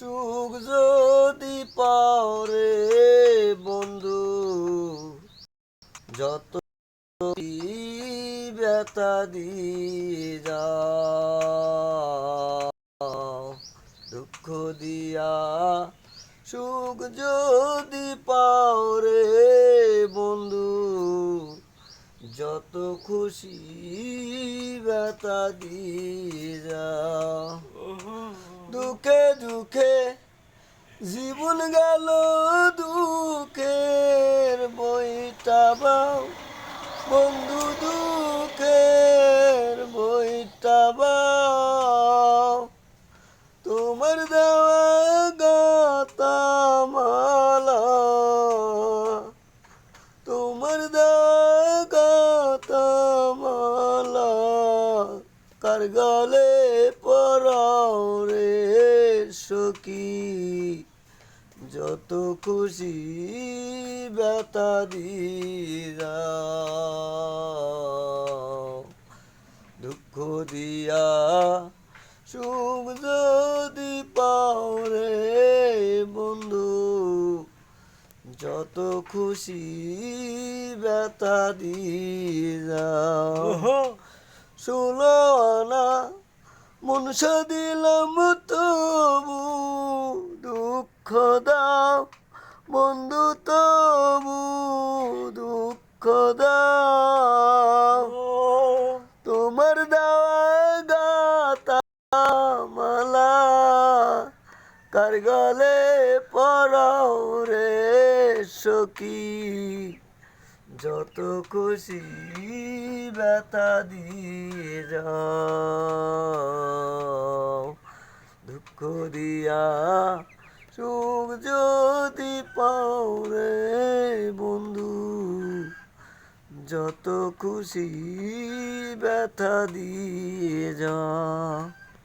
সুখ যদি পাও রে বন্ধু, যত ব্যথা দিয়ে যাও, দুঃখ দিয়া সুখ যদি পাও রে বন্ধু, যত খুশি ব্যথা দিয়ে যাও। দুঃখে দুঃখে, জীবন গেল দুঃখের বইটা বাও। বন্ধু দুঃখের বইটা বাও। তোমার দেওয়া গাতা মালা, তোমার দেওয়া গাতা মালা, কার গলে সখী যত খুশি ব্যথা দিয়া দুঃখ দিয়া সুখ যদি পাও রে বন্ধু যত খুশি ব্যথা দিয়ে ষোলো আনা মনসা দিলাম তবু দুঃখ দাও, বন্ধু, তবু দুঃখ দাও। তোমার দেওয়া মালা কার গলে পরাও রে সখী? যত খুশি ব্যথা দিয়ে যাও দিয়া সুখ যদি পাও রে বন্ধু যত খুশি ব্যথা দিয়ে যাও